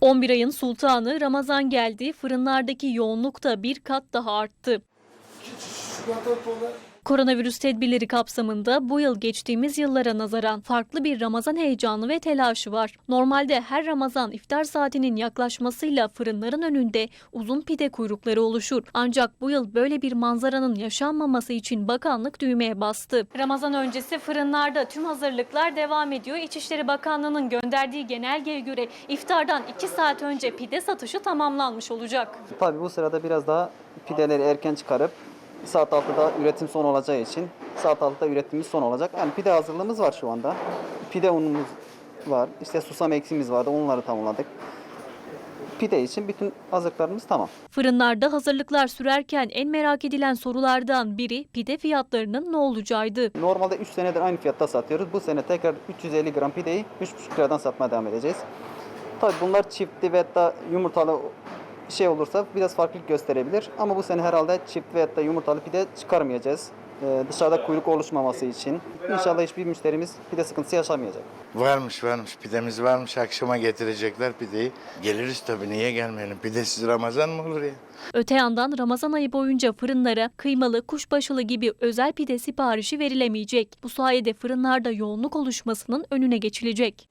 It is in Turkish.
11 ayın sultanı Ramazan geldi. Fırınlardaki yoğunluk da bir kat daha arttı. Koronavirüs tedbirleri kapsamında bu yıl geçtiğimiz yıllara nazaran farklı bir Ramazan heyecanı ve telaşı var. Normalde her Ramazan iftar saatinin yaklaşmasıyla fırınların önünde uzun pide kuyrukları oluşur. Ancak bu yıl böyle bir manzaranın yaşanmaması için bakanlık düğmeye bastı. Ramazan öncesi fırınlarda tüm hazırlıklar devam ediyor. İçişleri Bakanlığı'nın gönderdiği genelgeye göre iftardan 2 saat önce pide satışı tamamlanmış olacak. Tabii bu sırada biraz daha pideleri erken çıkarıp saat 6'da üretim son olacağı için saat 6'da üretimimiz son olacak. Yani pide hazırlığımız var şu anda. Pide unumuz var. İşte susam eksiğimiz vardı. Onları tamamladık. Pide için bütün hazırlıklarımız tamam. Fırınlarda hazırlıklar sürerken en merak edilen sorulardan biri pide fiyatlarının ne olacağıydı. Normalde 3 senedir aynı fiyatta satıyoruz. Bu sene tekrar 350 gram pideyi 3,5 liradan satmaya devam edeceğiz. Tabii bunlar çiftli ve da yumurtalı şey olursa biraz farklılık gösterebilir. Ama bu sene herhalde çift ve da yumurtalı pide çıkarmayacağız. Ee, dışarıda kuyruk oluşmaması için. İnşallah hiçbir müşterimiz pide sıkıntısı yaşamayacak. Varmış varmış pidemiz varmış akşama getirecekler pideyi. Geliriz tabii niye gelmeyelim pidesiz Ramazan mı olur ya? Öte yandan Ramazan ayı boyunca fırınlara kıymalı, kuşbaşılı gibi özel pide siparişi verilemeyecek. Bu sayede fırınlarda yoğunluk oluşmasının önüne geçilecek.